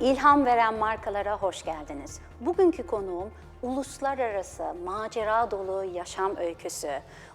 İlham veren markalara hoş geldiniz. Bugünkü konuğum uluslararası macera dolu yaşam öyküsü.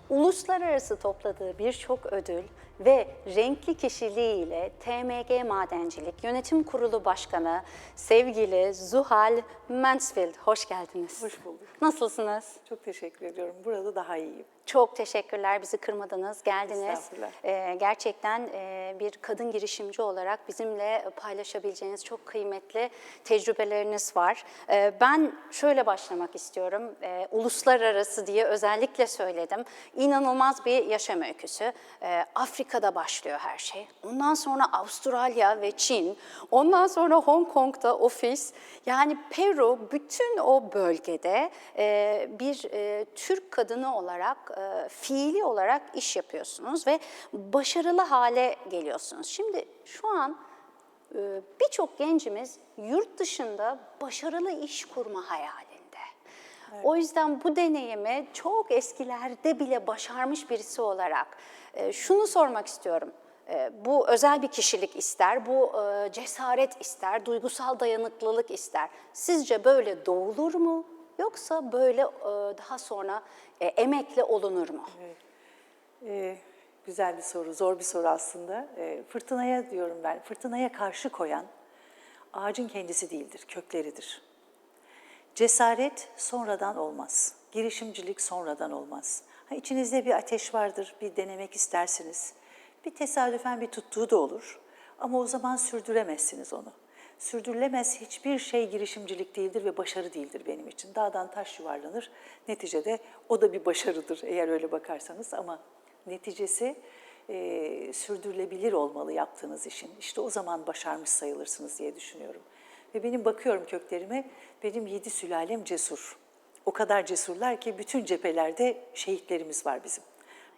Uluslararası topladığı birçok ödül ve renkli kişiliğiyle TMG Madencilik Yönetim Kurulu Başkanı sevgili Zuhal Mansfield hoş geldiniz. Hoş bulduk. Nasılsınız? Çok teşekkür ediyorum. Burada daha iyiyim. Çok teşekkürler bizi kırmadınız, geldiniz. Ee, gerçekten e, bir kadın girişimci olarak bizimle paylaşabileceğiniz çok kıymetli tecrübeleriniz var. Ee, ben şöyle başlamak istiyorum. Ee, uluslararası diye özellikle söyledim. İnanılmaz bir yaşam öyküsü. Ee, Afrika'da başlıyor her şey. Ondan sonra Avustralya ve Çin. Ondan sonra Hong Kong'da ofis. Yani Peru bütün o bölgede e, bir e, Türk kadını olarak e, fiili olarak iş yapıyorsunuz ve başarılı hale geliyorsunuz. Şimdi şu an e, birçok gencimiz yurt dışında başarılı iş kurma hayalinde. O yüzden bu deneyimi çok eskilerde bile başarmış birisi olarak e, şunu sormak istiyorum. E, Bu özel bir kişilik ister, bu e, cesaret ister, duygusal dayanıklılık ister. Sizce böyle doğulur mu? Yoksa böyle e, daha sonra e, emekle olunur mu? Ee, güzel bir soru, zor bir soru aslında. Ee, fırtınaya diyorum ben, fırtınaya karşı koyan ağacın kendisi değildir, kökleridir. Cesaret sonradan olmaz. Girişimcilik sonradan olmaz. Ha, içinizde bir ateş vardır, bir denemek istersiniz. Bir tesadüfen bir tuttuğu da olur. Ama o zaman sürdüremezsiniz onu. Sürdürülemez hiçbir şey girişimcilik değildir ve başarı değildir benim için. Dağdan taş yuvarlanır. Neticede o da bir başarıdır eğer öyle bakarsanız ama neticesi e, sürdürülebilir olmalı yaptığınız işin. İşte o zaman başarmış sayılırsınız diye düşünüyorum. Ve benim bakıyorum köklerime, benim yedi sülalem cesur. O kadar cesurlar ki bütün cephelerde şehitlerimiz var bizim.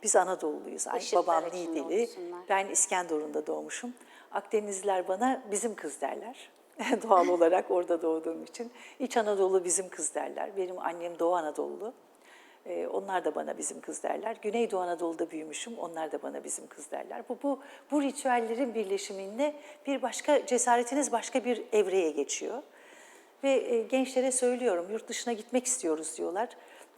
Biz Anadolu'luyuz. Ay, Işıklar babam Niğdeli, ben İskenderun'da doğmuşum. Akdenizliler bana bizim kız derler. Doğal olarak orada doğduğum için. İç Anadolu bizim kız derler. Benim annem Doğu Anadolu. Ee, onlar da bana bizim kız derler. Güneydoğu Anadolu'da büyümüşüm. Onlar da bana bizim kız derler. Bu, bu, bu ritüellerin birleşiminde bir başka cesaretiniz başka bir evreye geçiyor. Ve e, gençlere söylüyorum, yurt dışına gitmek istiyoruz diyorlar.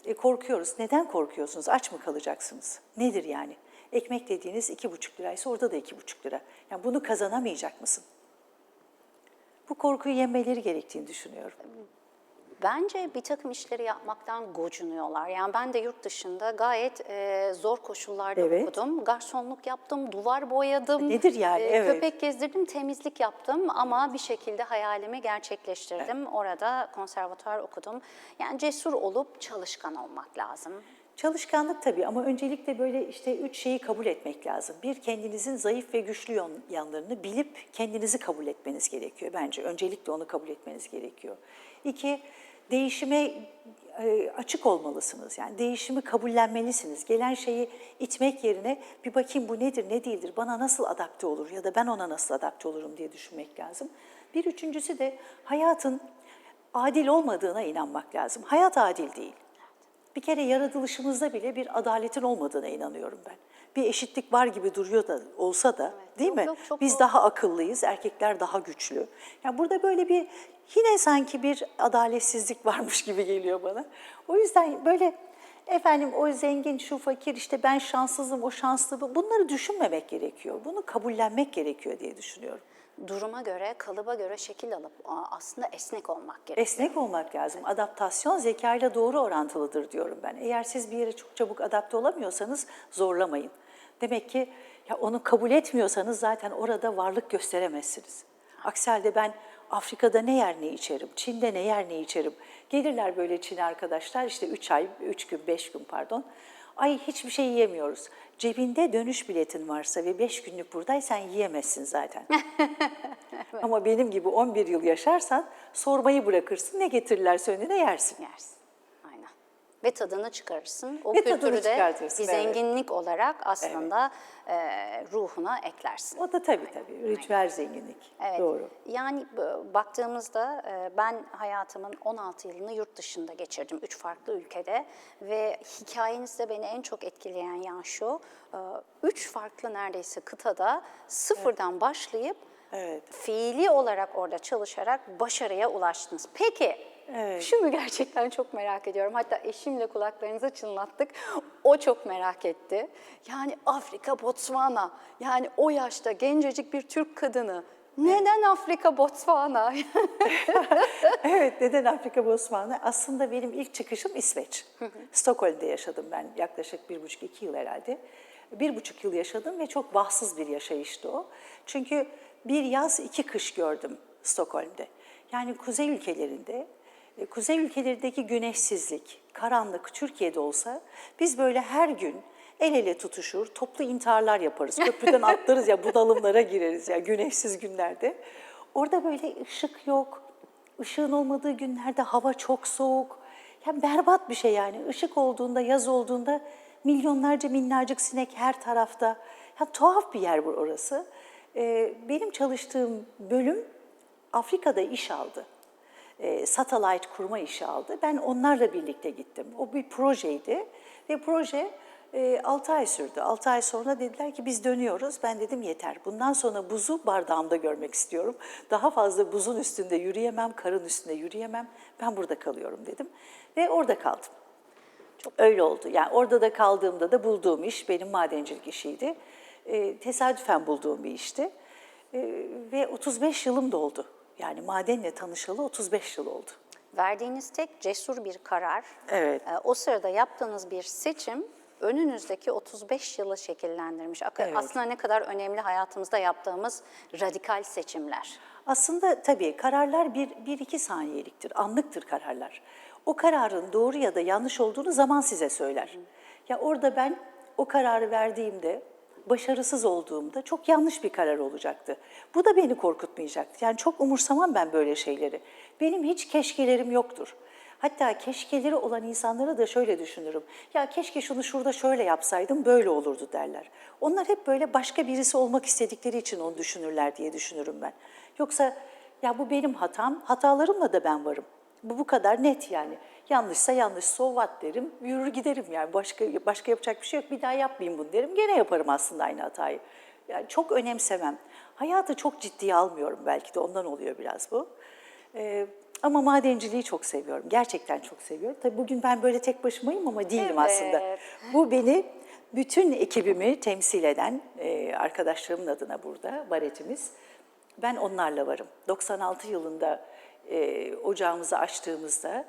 E, korkuyoruz. Neden korkuyorsunuz? Aç mı kalacaksınız? Nedir yani? Ekmek dediğiniz iki buçuk liraysa orada da iki buçuk lira. Yani bunu kazanamayacak mısın? Bu korkuyu yenmeleri gerektiğini düşünüyorum. Bence bir takım işleri yapmaktan gocunuyorlar. Yani ben de yurt dışında gayet e, zor koşullarda Evet. okudum. Garsonluk yaptım, duvar boyadım. Nedir yani? e, Evet. Köpek gezdirdim, temizlik yaptım ama bir şekilde hayalimi gerçekleştirdim. Orada konservatuar okudum. Yani cesur olup çalışkan olmak lazım. Çalışkanlık tabii ama öncelikle böyle işte üç şeyi kabul etmek lazım. Bir, kendinizin zayıf ve güçlü yan- yanlarını bilip kendinizi kabul etmeniz gerekiyor bence. Öncelikle onu kabul etmeniz gerekiyor. İki, değişime e, açık olmalısınız. Yani değişimi kabullenmelisiniz. Gelen şeyi itmek yerine bir bakayım bu nedir, ne değildir, bana nasıl adapte olur ya da ben ona nasıl adapte olurum diye düşünmek lazım. Bir üçüncüsü de hayatın adil olmadığına inanmak lazım. Hayat adil değil. Bir kere yaratılışımızda bile bir adaletin olmadığına inanıyorum ben. Bir eşitlik var gibi duruyor da olsa da değil Yok, mi? yok, çok Biz doğru. daha akıllıyız, erkekler daha güçlü. Yani burada böyle bir yine sanki bir adaletsizlik varmış gibi geliyor bana. O yüzden böyle efendim o zengin, şu fakir, işte ben şanssızım, o şanslı. bu- Bunları düşünmemek gerekiyor. Bunu kabullenmek gerekiyor diye düşünüyorum. Duruma göre, kalıba göre şekil alıp aslında esnek olmak gerekiyor. Esnek olmak lazım. Adaptasyon zekayla doğru orantılıdır diyorum ben. Eğer siz bir yere çok çabuk adapte olamıyorsanız zorlamayın. Demek ki ya onu kabul etmiyorsanız zaten orada varlık gösteremezsiniz. Aksi halde ben Afrika'da ne yer ne içerim, Çin'de ne yer ne içerim. Gelirler böyle Çin arkadaşlar işte 3 ay, 3 gün, 5 gün pardon. Ay hiçbir şey yiyemiyoruz. Cebinde dönüş biletin varsa ve 5 günlük buradaysan yiyemezsin zaten. Ama benim gibi 11 yıl yaşarsan sormayı bırakırsın. Ne getirirlerse önüne yersin. yersin. Aynen. Ve tadını çıkarırsın. O Ve kültürü de bir evet. zenginlik olarak aslında e, ruhuna eklersin. O da tabii tabii. Ritüel zenginlik. Evet. Doğru. Yani baktığımızda e, ben hayatımın 16 yılını yurt dışında geçirdim. Üç farklı ülkede ve hikayenizde beni en çok etkileyen yan şu. e, Üç farklı neredeyse kıtada sıfırdan başlayıp Evet. Fiili olarak orada çalışarak başarıya ulaştınız. Peki, Evet. şunu gerçekten çok merak ediyorum. Hatta eşimle kulaklarınızı çınlattık. O çok merak etti. Yani Afrika, Botswana, yani o yaşta gencecik bir Türk kadını. Neden Afrika, Botswana? Evet, neden Afrika Botswana? Aslında benim ilk çıkışım İsveç. Stockholm'de yaşadım ben yaklaşık bir buçuk iki yıl herhalde. Bir buçuk yıl yaşadım ve çok bahtsız bir yaşayıştı o. Çünkü bir yaz iki kış gördüm Stockholm'de. Yani kuzey ülkelerinde, kuzey ülkelerindeki güneşsizlik, karanlık Türkiye'de olsa biz böyle her gün el ele tutuşur, toplu intiharlar yaparız. Köprüden atlarız ya bunalımlara gireriz ya güneşsiz günlerde. Orada böyle ışık yok, Işığın olmadığı günlerde hava çok soğuk. Yani berbat bir şey yani. Işık olduğunda, yaz olduğunda milyonlarca minnacık sinek her tarafta. Ya tuhaf bir yer bu orası. Ee, benim çalıştığım bölüm Afrika'da iş aldı. Ee, satellite kurma işi aldı. Ben onlarla birlikte gittim. O bir projeydi ve proje 6 ay sürdü. 6 ay sonra dediler ki biz dönüyoruz. Ben dedim yeter. Bundan sonra buzu bardağımda görmek istiyorum. Daha fazla buzun üstünde yürüyemem, karın üstünde yürüyemem. Ben burada kalıyorum dedim. Ve orada kaldım. Çok öyle oldu. Yani orada da kaldığımda da bulduğum iş benim madencilik işiydi. Ee, tesadüfen bulduğum bir işti. Ee, ve 35 yılım da oldu. Yani madenle tanışalı 35 yıl oldu. Verdiğiniz tek cesur bir karar. Evet. Ee, O sırada yaptığınız bir seçim önünüzdeki 35 yılı şekillendirmiş. Evet. Aslında ne kadar önemli hayatımızda yaptığımız radikal seçimler. Aslında tabii kararlar bir, bir iki saniyeliktir, anlıktır kararlar. O kararın doğru ya da yanlış olduğunu zaman size söyler. Ya orada ben o kararı verdiğimde, başarısız olduğumda çok yanlış bir karar olacaktı. Bu da beni korkutmayacaktı. Yani çok umursamam ben böyle şeyleri. Benim hiç keşkelerim yoktur. Hatta keşkeleri olan insanlara da şöyle düşünürüm. Ya keşke şunu şurada şöyle yapsaydım böyle olurdu derler. Onlar hep böyle başka birisi olmak istedikleri için onu düşünürler diye düşünürüm ben. Yoksa ya bu benim hatam, hatalarımla da ben varım. Bu bu kadar net yani. Yanlışsa yanlış, so what derim, yürür giderim yani. Başka başka yapacak bir şey yok. Bir daha yapmayayım bunu derim. Gene yaparım aslında aynı hatayı. Yani çok önemsemem. Hayatı çok ciddiye almıyorum belki de ondan oluyor biraz bu. Ee, ama madenciliği çok seviyorum. Gerçekten çok seviyorum. Tabii bugün ben böyle tek başımayım ama değilim aslında. Evet. Bu beni bütün ekibimi temsil eden e, arkadaşlarımın adına burada baretimiz. Ben onlarla varım. 96 yılında e, ocağımızı açtığımızda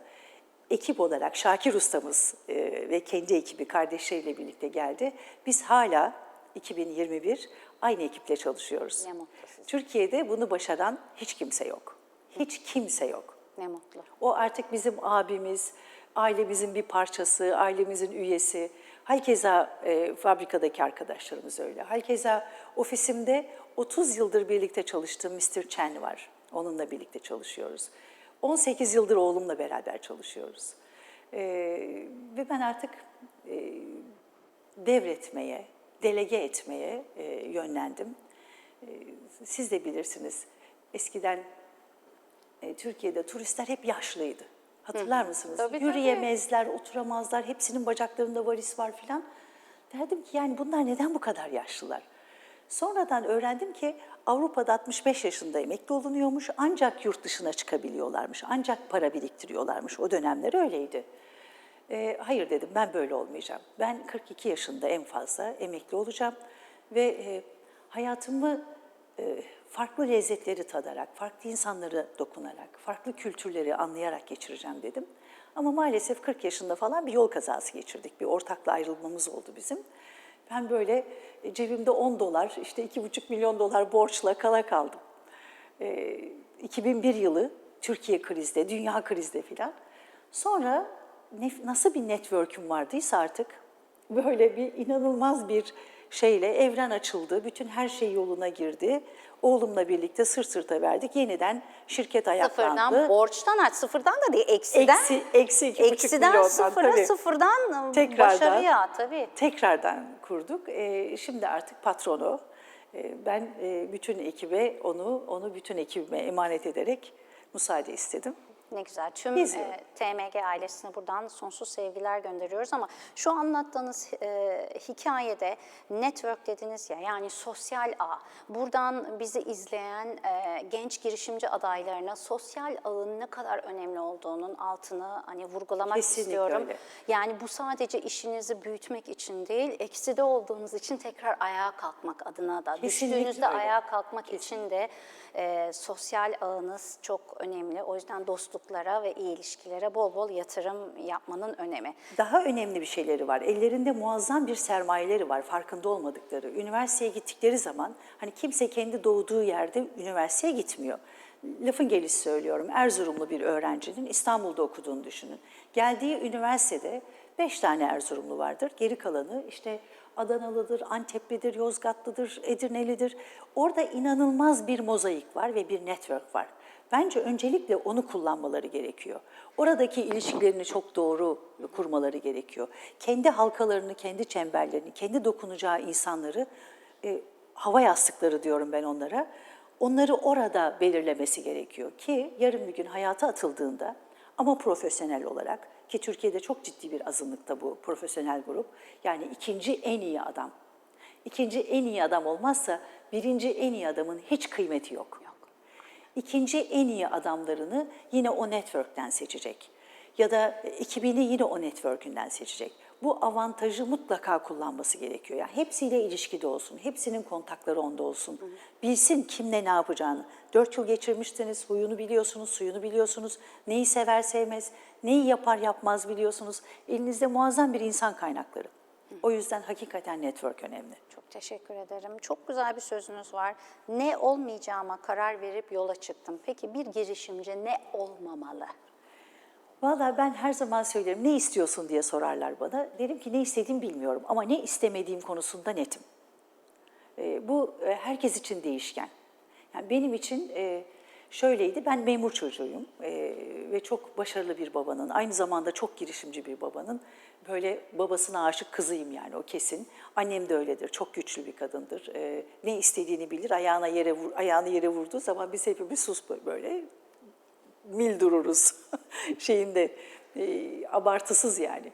ekip olarak Şakir ustamız e, ve kendi ekibi kardeşleriyle birlikte geldi. Biz hala 2021 aynı ekiple çalışıyoruz. Ne mutlu size. Türkiye'de bunu başaran hiç kimse yok. Hiç kimse yok. Ne mutlu. O artık bizim abimiz, ailemizin bir parçası, ailemizin üyesi. Halkeza e, fabrikadaki arkadaşlarımız öyle. Halkeza ofisimde 30 yıldır birlikte çalıştığım Mr. Chen var. Onunla birlikte çalışıyoruz. 18 yıldır oğlumla beraber çalışıyoruz. E, ve ben artık e, devretmeye, delege etmeye e, yönlendim. E, siz de bilirsiniz. Eskiden e, Türkiye'de turistler hep yaşlıydı. Hatırlar mısınız? Tabii, tabii. Yürüyemezler, oturamazlar, hepsinin bacaklarında varis var filan. Derdim ki yani bunlar neden bu kadar yaşlılar? Sonradan öğrendim ki Avrupa'da 65 yaşında emekli olunuyormuş ancak yurt dışına çıkabiliyorlarmış, ancak para biriktiriyorlarmış. O dönemler öyleydi. E, hayır dedim ben böyle olmayacağım. Ben 42 yaşında en fazla emekli olacağım ve e, hayatımı e, farklı lezzetleri tadarak, farklı insanları dokunarak, farklı kültürleri anlayarak geçireceğim dedim. Ama maalesef 40 yaşında falan bir yol kazası geçirdik. Bir ortakla ayrılmamız oldu bizim. Ben böyle cebimde 10 dolar, işte 2,5 milyon dolar borçla kala kaldım. E, 2001 yılı Türkiye krizde, dünya krizde filan. Sonra nasıl bir network'üm vardıysa artık böyle bir inanılmaz bir şeyle evren açıldı. Bütün her şey yoluna girdi. Oğlumla birlikte sırt sırta verdik. Yeniden şirket ayaklandı. Sıfırdan, borçtan aç, sıfırdan da değil, eksiden. Eksi, eksi iki eksiden milyondan sıfıra, tabii. sıfırdan Tekrardan. başarıya tabii. Tekrardan kurduk. Ee, şimdi artık patronu. Ee, ben e, bütün ekibe onu onu bütün ekibime emanet ederek müsaade istedim. Ne güzel. Tüm e, TMG ailesine buradan sonsuz sevgiler gönderiyoruz ama şu anlattığınız e, hikayede network dediniz ya yani sosyal ağ. Buradan bizi izleyen e, genç girişimci adaylarına sosyal ağın ne kadar önemli olduğunun altını hani vurgulamak Kesinlikle istiyorum. öyle. Yani bu sadece işinizi büyütmek için değil, ekside olduğunuz için tekrar ayağa kalkmak adına da, Kesinlikle düştüğünüzde öyle. ayağa kalkmak için de e, sosyal ağınız çok önemli. O yüzden dostluklara ve iyi ilişkilere bol bol yatırım yapmanın önemi. Daha önemli bir şeyleri var. Ellerinde muazzam bir sermayeleri var farkında olmadıkları. Üniversiteye gittikleri zaman hani kimse kendi doğduğu yerde üniversiteye gitmiyor. Lafın gelişi söylüyorum. Erzurumlu bir öğrencinin İstanbul'da okuduğunu düşünün. Geldiği üniversitede beş tane Erzurumlu vardır. Geri kalanı işte Adanalıdır, Anteplidir, Yozgatlıdır, Edirnelidir. Orada inanılmaz bir mozaik var ve bir network var. Bence öncelikle onu kullanmaları gerekiyor. Oradaki ilişkilerini çok doğru kurmaları gerekiyor. Kendi halkalarını, kendi çemberlerini, kendi dokunacağı insanları, e, hava yastıkları diyorum ben onlara, onları orada belirlemesi gerekiyor ki yarın bir gün hayata atıldığında ama profesyonel olarak ki Türkiye'de çok ciddi bir azınlıkta bu profesyonel grup. Yani ikinci en iyi adam. İkinci en iyi adam olmazsa birinci en iyi adamın hiç kıymeti yok. İkinci en iyi adamlarını yine o network'ten seçecek. Ya da ekibini yine o network'ünden seçecek. Bu avantajı mutlaka kullanması gerekiyor. Yani hepsiyle ilişkide olsun, hepsinin kontakları onda olsun. Bilsin kimle ne yapacağını. Dört yıl geçirmişsiniz, huyunu biliyorsunuz, suyunu biliyorsunuz. Neyi sever sevmez, neyi yapar yapmaz biliyorsunuz. Elinizde muazzam bir insan kaynakları. O yüzden hakikaten network önemli. Çok teşekkür ederim. Çok güzel bir sözünüz var. Ne olmayacağıma karar verip yola çıktım. Peki bir girişimci ne olmamalı? Vallahi ben her zaman söylerim ne istiyorsun diye sorarlar bana. Derim ki ne istediğimi bilmiyorum ama ne istemediğim konusunda netim. E, bu e, herkes için değişken. Yani benim için e, şöyleydi, ben memur çocuğuyum e, ve çok başarılı bir babanın, aynı zamanda çok girişimci bir babanın böyle babasına aşık kızıyım yani o kesin. Annem de öyledir, çok güçlü bir kadındır. E, ne istediğini bilir, ayağına yere vur, ayağını yere vurduğu zaman biz hepimiz sus böyle mil dururuz şeyinde e, abartısız yani.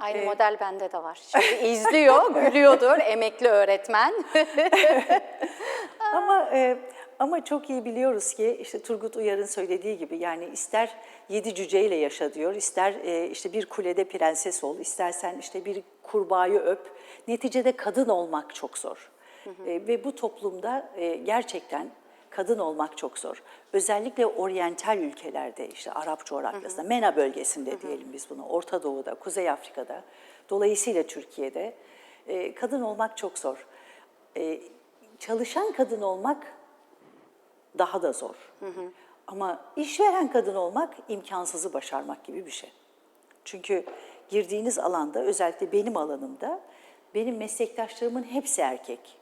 Aynı model bende de var. Şimdi izliyor, gülüyordur emekli öğretmen. Ama e, ama çok iyi biliyoruz ki işte Turgut Uyar'ın söylediği gibi yani ister yedi cüceyle yaşa diyor, ister e, işte bir kulede prenses ol, istersen işte bir kurbağayı öp. Neticede kadın olmak çok zor. E, ve bu toplumda e, gerçekten kadın olmak çok zor. Özellikle oryantal ülkelerde işte Arap coğrafyasında, MENA bölgesinde diyelim biz bunu, Orta Doğu'da, Kuzey Afrika'da, dolayısıyla Türkiye'de e, kadın olmak çok zor. E, çalışan kadın olmak daha da zor. Ama işveren kadın olmak imkansızı başarmak gibi bir şey. Çünkü girdiğiniz alanda özellikle benim alanımda benim meslektaşlarımın hepsi erkek.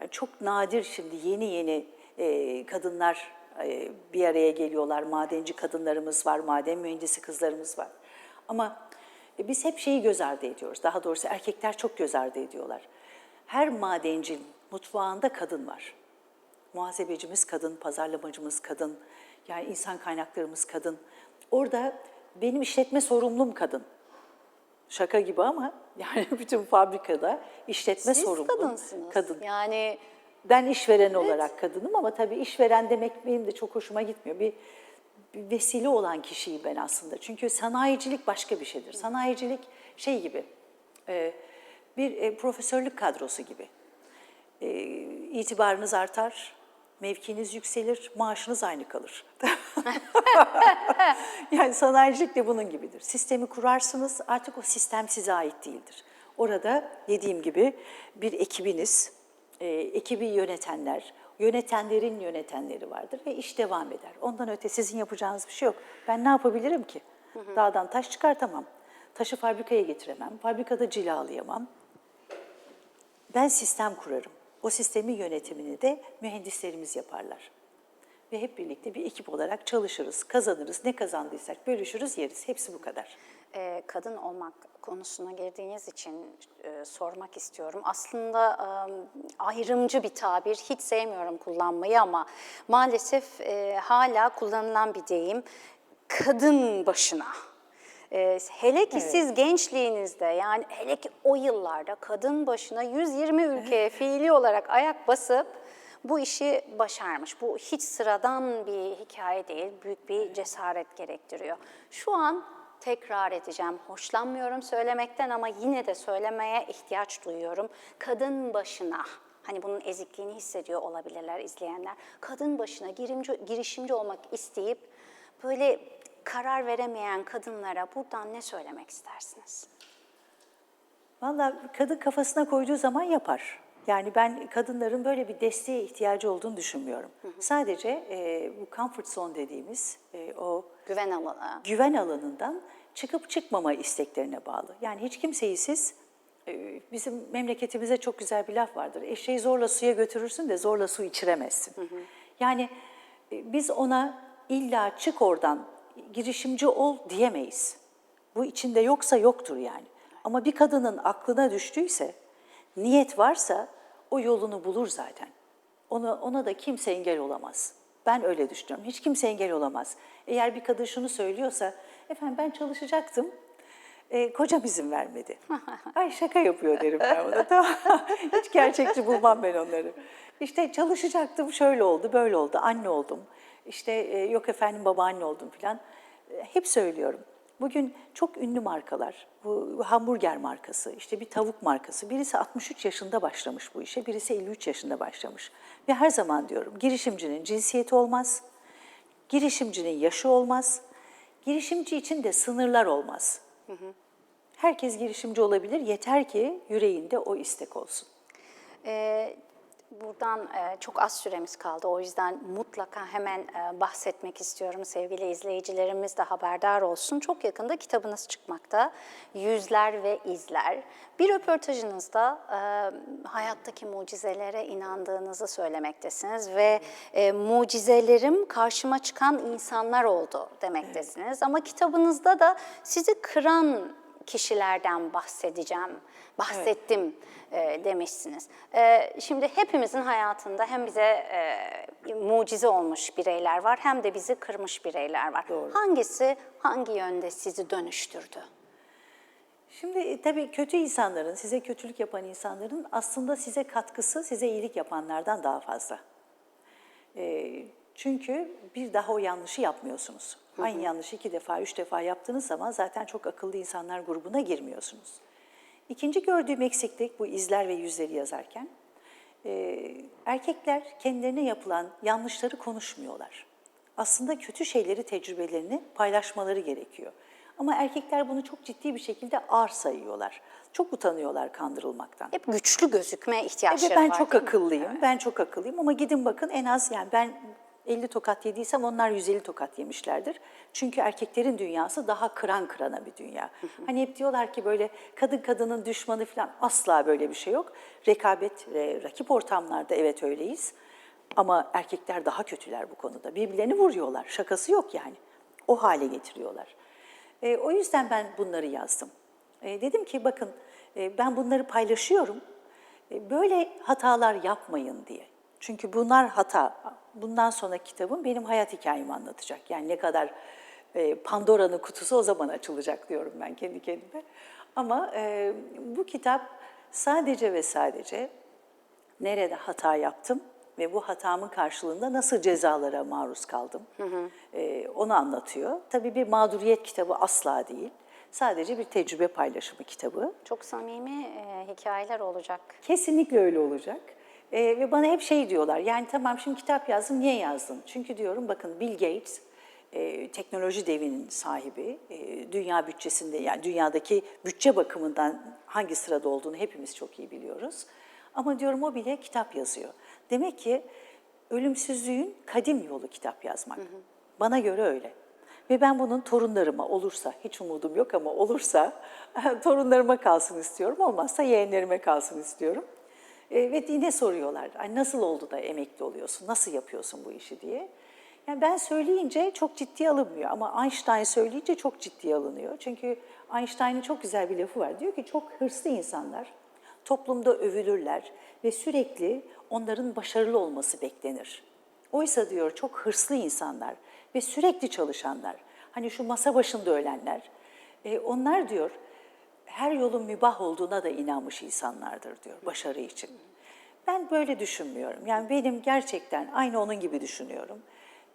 Yani çok nadir şimdi yeni yeni e, kadınlar e, bir araya geliyorlar. Madenci kadınlarımız var, maden mühendisi kızlarımız var. Ama e, biz hep şeyi göz ardı ediyoruz. Daha doğrusu erkekler çok göz ardı ediyorlar. Her madencinin mutfağında kadın var. Muhasebecimiz kadın, pazarlamacımız kadın, yani insan kaynaklarımız kadın. Orada benim işletme sorumlum kadın. Şaka gibi ama yani bütün fabrikada işletme Siz sorumlu kadınsınız. kadın. Yani Ben işveren olarak kadınım ama tabii işveren demek benim de çok hoşuma gitmiyor. Bir, bir vesile olan kişiyim ben aslında. Çünkü sanayicilik başka bir şeydir. Sanayicilik şey gibi, e, bir e, profesörlük kadrosu gibi. E, itibarınız artar, mevkiniz yükselir, maaşınız aynı kalır. yani sanayicilik de bunun gibidir. Sistemi kurarsınız, artık o sistem size ait değildir. Orada dediğim gibi bir ekibiniz, e, ekibi yönetenler, yönetenlerin yönetenleri vardır ve iş devam eder. Ondan öte sizin yapacağınız bir şey yok. Ben ne yapabilirim ki? Dağdan taş çıkartamam. Taşı fabrikaya getiremem. Fabrikada cilalayamam. Ben sistem kurarım. O sistemin yönetimini de mühendislerimiz yaparlar. Ve hep birlikte bir ekip olarak çalışırız, kazanırız. Ne kazandıysak bölüşürüz, yeriz. Hepsi bu kadar. e, kadın olmak konusuna girdiğiniz için e, sormak istiyorum. Aslında e, ayrımcı bir tabir, hiç sevmiyorum kullanmayı ama maalesef e, hala kullanılan bir deyim. kadın başına. Ee, hele ki siz gençliğinizde yani hele ki o yıllarda kadın başına 120 ülkeye fiili olarak ayak basıp bu işi başarmış. Bu hiç sıradan bir hikaye değil, büyük bir cesaret gerektiriyor. Şu an tekrar edeceğim, hoşlanmıyorum söylemekten ama yine de söylemeye ihtiyaç duyuyorum. Kadın başına, hani bunun ezikliğini hissediyor olabilirler izleyenler. Kadın başına girimci, girişimci olmak isteyip böyle karar veremeyen kadınlara buradan ne söylemek istersiniz? Valla kadın kafasına koyduğu zaman yapar. Yani ben kadınların böyle bir desteğe ihtiyacı olduğunu düşünmüyorum. Sadece e, bu comfort zone dediğimiz e, o Güven alanı. güven alanından çıkıp çıkmama isteklerine bağlı. Yani hiç kimseyi siz, e, bizim memleketimizde çok güzel bir laf vardır. Eşeği zorla suya götürürsün de zorla su içiremezsin. Yani e, biz ona illa çık oradan, girişimci ol diyemeyiz. Bu içinde yoksa yoktur yani. Ama bir kadının aklına düştüyse, niyet varsa o yolunu bulur zaten. Ona, ona da kimse engel olamaz. Ben öyle düşünüyorum. Hiç kimse engel olamaz. Eğer bir kadın şunu söylüyorsa, efendim ben çalışacaktım, e, kocam izin vermedi. Ay şaka yapıyor derim ben ona. Tamam. Hiç gerçekçi bulmam ben onları. İşte çalışacaktım, şöyle oldu, böyle oldu, anne oldum. İşte e, yok efendim babaanne oldum falan. E, hep söylüyorum. Bugün çok ünlü markalar, bu hamburger markası, işte bir tavuk markası. Birisi 63 yaşında başlamış bu işe, birisi 53 yaşında başlamış. Ve her zaman diyorum girişimcinin cinsiyeti olmaz, girişimcinin yaşı olmaz, girişimci için de sınırlar olmaz. Herkes girişimci olabilir, yeter ki yüreğinde o istek olsun. Ee, buradan e, çok az süremiz kaldı. O yüzden mutlaka hemen e, bahsetmek istiyorum. Sevgili izleyicilerimiz de haberdar olsun. Çok yakında kitabınız çıkmakta. Yüzler ve İzler. Bir röportajınızda e, hayattaki mucizelere inandığınızı söylemektesiniz ve mucizelerim karşıma çıkan insanlar oldu demektesiniz. Ama kitabınızda da sizi kıran kişilerden bahsedeceğim, bahsettim e, demişsiniz. E, şimdi hepimizin hayatında hem bize e, mucize olmuş bireyler var hem de bizi kırmış bireyler var. Doğru. Hangisi hangi yönde sizi dönüştürdü? Şimdi e, tabii kötü insanların, size kötülük yapan insanların aslında size katkısı, size iyilik yapanlardan daha fazla. E, çünkü bir daha o yanlışı yapmıyorsunuz. Aynı yanlışı iki defa, üç defa yaptığınız zaman zaten çok akıllı insanlar grubuna girmiyorsunuz. İkinci gördüğüm eksiklik bu izler ve yüzleri yazarken, e, erkekler kendilerine yapılan yanlışları konuşmuyorlar. Aslında kötü şeyleri, tecrübelerini paylaşmaları gerekiyor. Ama erkekler bunu çok ciddi bir şekilde ağır sayıyorlar. Çok utanıyorlar kandırılmaktan. Hep güçlü gözükme ihtiyaçları Evet ben var. çok değil mi? akıllıyım, ben çok akıllıyım ama gidin bakın en az yani ben 50 tokat yediysem onlar 150 tokat yemişlerdir. Çünkü erkeklerin dünyası daha kıran kırana bir dünya. Hani hep diyorlar ki böyle kadın kadının düşmanı falan asla böyle bir şey yok. Rekabet, e, rakip ortamlarda evet öyleyiz. Ama erkekler daha kötüler bu konuda. Birbirlerini vuruyorlar. Şakası yok yani. O hale getiriyorlar. E, o yüzden ben bunları yazdım. E, dedim ki bakın e, ben bunları paylaşıyorum. E, böyle hatalar yapmayın diye. Çünkü bunlar hata. Bundan sonra kitabım benim hayat hikayemi anlatacak. Yani ne kadar e, Pandora'nın kutusu o zaman açılacak diyorum ben kendi kendime. Ama e, bu kitap sadece ve sadece nerede hata yaptım ve bu hatamın karşılığında nasıl cezalara maruz kaldım Ee, onu anlatıyor. Tabii bir mağduriyet kitabı asla değil. Sadece bir tecrübe paylaşımı kitabı. Çok samimi e, hikayeler olacak. Kesinlikle öyle olacak. Ee, ve bana hep şey diyorlar, yani tamam şimdi kitap yazdım, niye yazdın? Çünkü diyorum bakın Bill Gates, e, teknoloji devinin sahibi, e, dünya bütçesinde yani dünyadaki bütçe bakımından hangi sırada olduğunu hepimiz çok iyi biliyoruz. Ama diyorum o bile kitap yazıyor. Demek ki ölümsüzlüğün kadim yolu kitap yazmak. Bana göre öyle. Ve ben bunun torunlarıma olursa, hiç umudum yok ama olursa torunlarıma kalsın istiyorum. Olmazsa yeğenlerime kalsın istiyorum. E, ve yine soruyorlar, nasıl oldu da emekli oluyorsun, nasıl yapıyorsun bu işi diye. Yani ben söyleyince çok ciddiye alınmıyor ama Einstein söyleyince çok ciddiye alınıyor. Çünkü Einstein'ın çok güzel bir lafı var. Diyor ki çok hırslı insanlar toplumda övülürler ve sürekli onların başarılı olması beklenir. Oysa diyor çok hırslı insanlar ve sürekli çalışanlar, Hani şu masa başında ölenler, e, onlar diyor her yolun mübah olduğuna da inanmış insanlardır diyor başarı için. Ben böyle düşünmüyorum. Yani benim gerçekten aynı onun gibi düşünüyorum.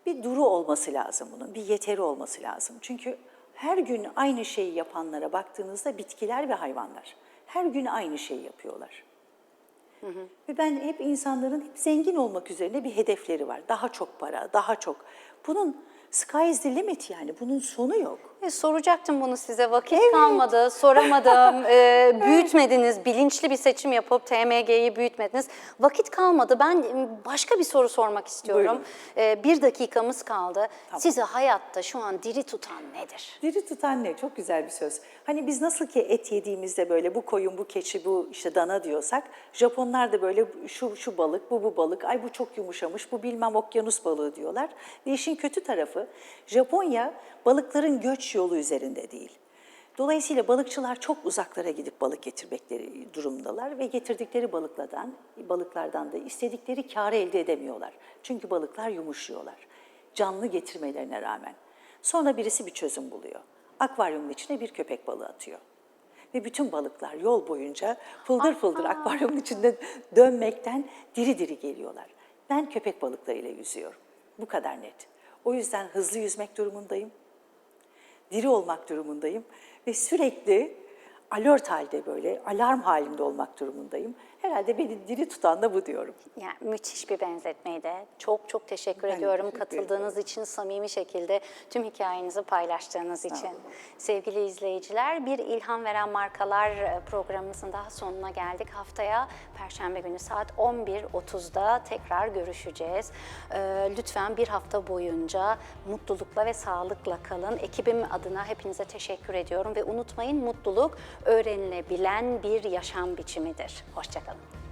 Bir duru olması lazım bunun, bir yeteri olması lazım. Çünkü her gün aynı şeyi yapanlara baktığınızda bitkiler ve hayvanlar her gün aynı şeyi yapıyorlar. Ve ben hep insanların hep zengin olmak üzerine bir hedefleri var. Daha çok para, daha çok. Bunun sky is the limit yani. Bunun sonu yok. E, soracaktım bunu size. Vakit kalmadı, soramadım. E, büyütmediniz, bilinçli bir seçim yapıp TMG'yi büyütmediniz. Vakit kalmadı. Ben e, başka bir soru sormak istiyorum. E, bir dakikamız kaldı. Sizi hayatta şu an diri tutan nedir? Diri tutan ne? Çok güzel bir söz. Hani biz nasıl ki et yediğimizde böyle bu koyun, bu keçi, bu işte dana diyorsak, Japonlar da böyle şu şu balık, bu bu balık, ay bu çok yumuşamış, bu bilmem okyanus balığı diyorlar. Ve işin kötü tarafı Japonya balıkların göç yolu üzerinde değil. Dolayısıyla balıkçılar çok uzaklara gidip balık getirmekleri durumdalar ve getirdikleri balıklardan, balıklardan da istedikleri kârı elde edemiyorlar. Çünkü balıklar yumuşuyorlar. Canlı getirmelerine rağmen. Sonra birisi bir çözüm buluyor. Akvaryumun içine bir köpek balığı atıyor. Ve bütün balıklar yol boyunca fıldır fıldır akvaryumun içinde dönmekten diri diri geliyorlar. Ben köpek balıklarıyla yüzüyorum. Bu kadar net. O yüzden hızlı yüzmek durumundayım diri olmak durumundayım. Ve sürekli alert halde böyle alarm halinde olmak durumundayım. Herhalde beni diri tutan da bu diyorum. Yani müthiş bir benzetmeydi. Çok çok teşekkür Ben ediyorum teşekkür katıldığınız için, samimi şekilde tüm hikayenizi paylaştığınız için. Sevgili izleyiciler, bir ilham veren markalar e, programımızın daha sonuna geldik. Haftaya Perşembe günü saat 11.30'da tekrar görüşeceğiz. Ee, Lütfen bir hafta boyunca mutlulukla ve sağlıkla kalın. Ekibim adına hepinize teşekkür ediyorum ve unutmayın mutluluk öğrenilebilen bir yaşam biçimidir. Hoşçakalın.